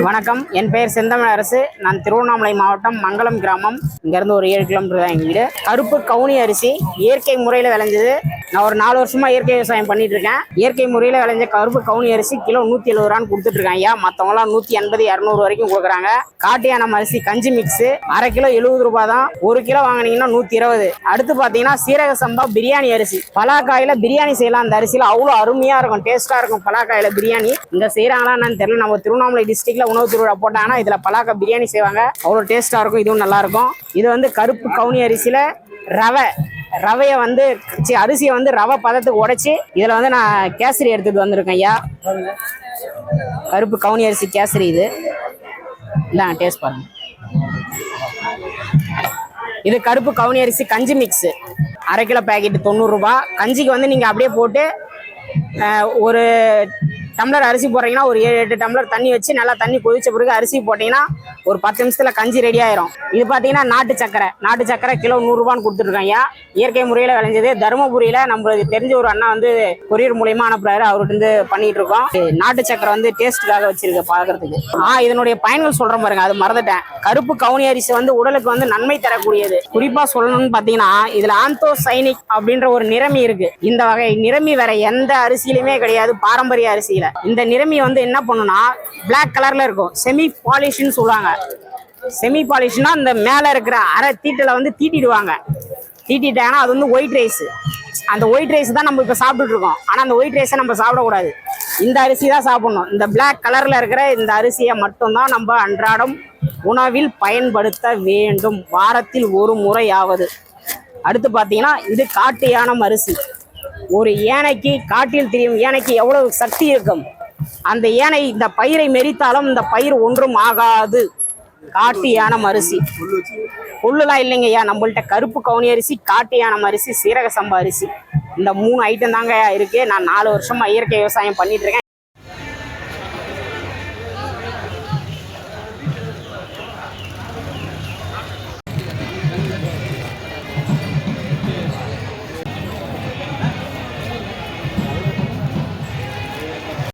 வணக்கம். என் பெயர் செந்தமிழ் அரசு. நான் திருவண்ணாமலை மாவட்டம் மங்களம் கிராமம். இங்கேருந்து ஒரு ஏழு கிலோமீட்டர் தான் எங்கள் வீடு. கருப்பு கவுனி அரிசி இயற்கை முறையில் விளைஞ்சது. நான் ஒரு நாலு வருஷமா இயற்கை விவசாயம் பண்ணிட்டு இருக்கேன். இயற்கை முறையில் விளைஞ்ச கருப்பு கவுனி அரிசி கிலோ நூற்றி எழுபது ரூபான்னு கொடுத்துட்டு இருக்காங்க மற்றவங்களாம் நூற்றி எண்பது இரநூறு வரைக்கும் கொடுக்குறாங்க. காட்டியானம் அரிசி கஞ்சி மிக்ஸு அரை கிலோ எழுபது ரூபாய் தான். ஒரு கிலோ வாங்கினீங்கன்னா நூற்றி இருபது. அடுத்து பார்த்தீங்கன்னா சீரக சம்பா பிரியாணி அரிசி. பலாக்காயில் பிரியாணி செய்யலாம். அந்த அரிசியில் அவ்வளோ அருமையாக இருக்கும் டேஸ்ட்டாக இருக்கும் பலாக்காயில் பிரியாணி. இந்த செய்கிறாங்களா என்னன்னு தெரியல. நம்ம திருவண்ணாமலை டிஸ்ட்ரிக்ட்ல உணவு திருவிழா போட்டாங்கன்னா இதில் பலாக்காய் பிரியாணி செய்வாங்க. அவ்வளோ டேஸ்டா இருக்கும். இதுவும் நல்லா இருக்கும். இது வந்து கருப்பு கவுனி அரிசியில் ரவை. ரவையை வந்து அரிசியை வந்து ரவை பதத்துக்கு உடைச்சி இதில் வந்து நான் கேசரி எடுத்துகிட்டு வந்திருக்கேன் ஐயா. கருப்பு கவுனி அரிசி கேசரி இது. இல்லை டேஸ்ட் பாருங்க. இது கருப்பு கவுனி அரிசி கஞ்சி மிக்ஸு அரை கிலோ பேக்கெட் தொண்ணூறுரூபா கஞ்சிக்கு வந்து நீங்கள் அப்படியே போட்டு ஒரு டம்ளர் அரிசி போடுறீங்கன்னா ஒரு ஏழு எட்டு டம்ளர் தண்ணி வச்சு நல்லா தண்ணி கொதிச்ச பிறகு அரிசி போட்டிங்கன்னா ஒரு பத்து நிமிஷத்தில் கஞ்சி ரெடி ஆயிரும். இது பார்த்தீங்கன்னா நாட்டு சக்கரை. நாட்டு சக்கரை கிலோ நூறுரூபான்னு கொடுத்துருக்காங்க இயற்கை முறையில் விளைஞ்சது. தருமபுரியில் நம்மளுக்கு தெரிஞ்ச ஒரு அண்ணா வந்து கொரியர் மூலியமா அனுப்புறாரு. அவர்கிட்ட வந்து பண்ணிட்டு இருக்கோம். நாட்டு சக்கரை வந்து டேஸ்ட்டுக்காக வச்சிருக்க பார்க்கறதுக்கு ஆ இதனுடைய பயன்கள் சொல்றேன் பாருங்க. அது மறந்துட்டேன். கருப்பு கவுனி அரிசி வந்து உடலுக்கு வந்து நன்மை தரக்கூடியது. குறிப்பா சொல்லணும்னு பாத்தீங்கன்னா இதுல ஆந்தோசைனிக் அப்படின்ற ஒரு நிறமி இருக்கு. இந்த வகை நிறமி வேற எந்த அரிசியிலுமே கிடையாது. பாரம்பரிய அரிசியில். இந்த நிறமி வந்து என்ன பண்ணுனா பிளாக் கலர்ல இருக்கும். செமி பாலிஷ்னு சொல்லுவாங்க. செமி பாலிஷ்னா இந்த மேல இருக்கிற அரை தீட்டில வந்து தீட்டிடுவாங்க. தீட்டிட்டாங்கன்னா அது வந்து ஒயிட் ரைஸ் அந்த ஒயிட் ரைஸ் தான் நம்ம இப்போ சாப்பிட்டுட்டு இருக்கோம். ஆனால் அந்த ஒயிட் ரைஸை நம்ம சாப்பிடக்கூடாது. இந்த அரிசி தான் சாப்பிடணும். இந்த பிளாக் கலரில் இருக்கிற இந்த அரிசியை மட்டும்தான் நம்ம அன்றாடம் உணவில் பயன்படுத்த வேண்டும். வாரத்தில் ஒரு முறையாவது. அடுத்து பார்த்தீங்கன்னா இது காட்டு யானம் அரிசி ஒரு யானைக்கு காட்டில் திரியும் யானைக்கு எவ்வளவு சக்தி இருக்கும்? அந்த யானை இந்த பயிரை மெரித்தாலும் இந்த பயிர் ஒன்றும் ஆகாது. காட்டு யானம் அரிசி புல்லுலாம் இல்லைங்க ஐயா நம்மள்ட்ட கருப்பு கவுனி அரிசி காட்டு யானம் அரிசி சீரக சம்பா அரிசி. இந்த மூணு ஐட்டம் தாங்க இருக்கு. நான் நாலு வருஷமா இயற்கை விவசாயம் பண்ணிட்டு இருக்கேன்.